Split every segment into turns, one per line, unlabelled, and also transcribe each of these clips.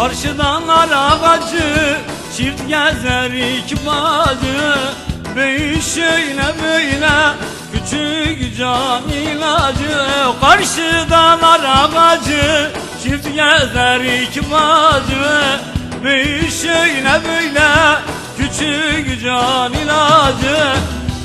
Karşıdan ağacı Çift gezer iki bacı Büyük şöyle böyle Küçük can ilacı. Karşıdan ağacı Çift gezer iki bacı Büyük şöyle böyle Küçük can ilacı.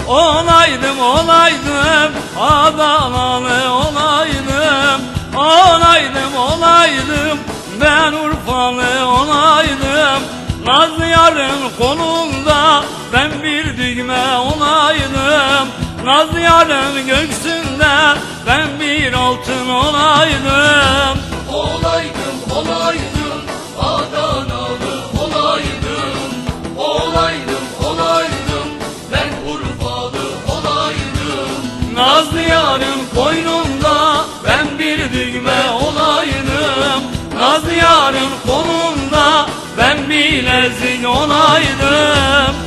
Olaydım olaydım Adanalı olaydım. Olaydım olaydım Ben Urfalı olaydım. Nazlı yarın kolunda Ben bir düğme olaydım. Nazlı yarın göğsünde Ben bir altın olaydım.
Olaydım olaydım. Adanalı olaydım. Olaydım olaydım. Ben Urfalı olaydım.
Nazlı yarın koynunda yarın kolunda ben bilezik olaydım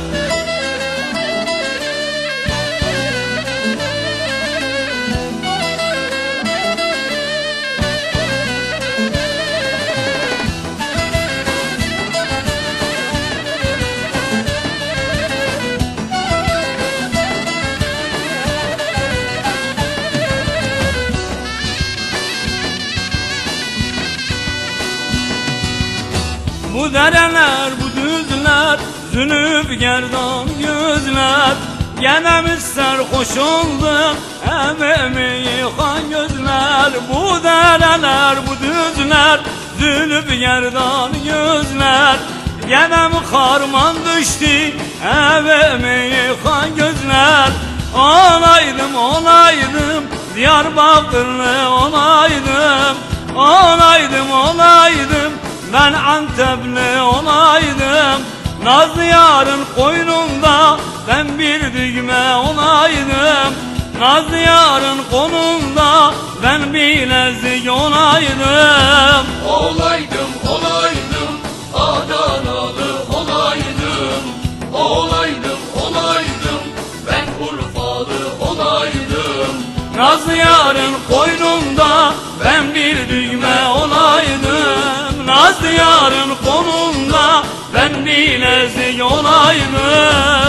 Bu dereler bu düzler Zünüp gerdan gözler Genemiz serhoş oldu Ememi yıkan gözler. Bu dereler bu düzler Zünüp gerdan gözler Genem karman düştü Evimi yıkan gözler. Olaydım olaydım Diyarbakırlı olaydım Olaydım. Olaydım ben Antepli olaydım Nazlı yarın koynunda Ben bir düğme olaydım. Nazlı yarın konumda Ben bilezik olaydım.
Olaydım olaydım Adanalı olaydım. Olaydım olaydım Ben Urfalı olaydım.
Nazlı yarın koynumda Ben bir düğme olaydım Nazlı yarın konumda Ben bilezik olaydım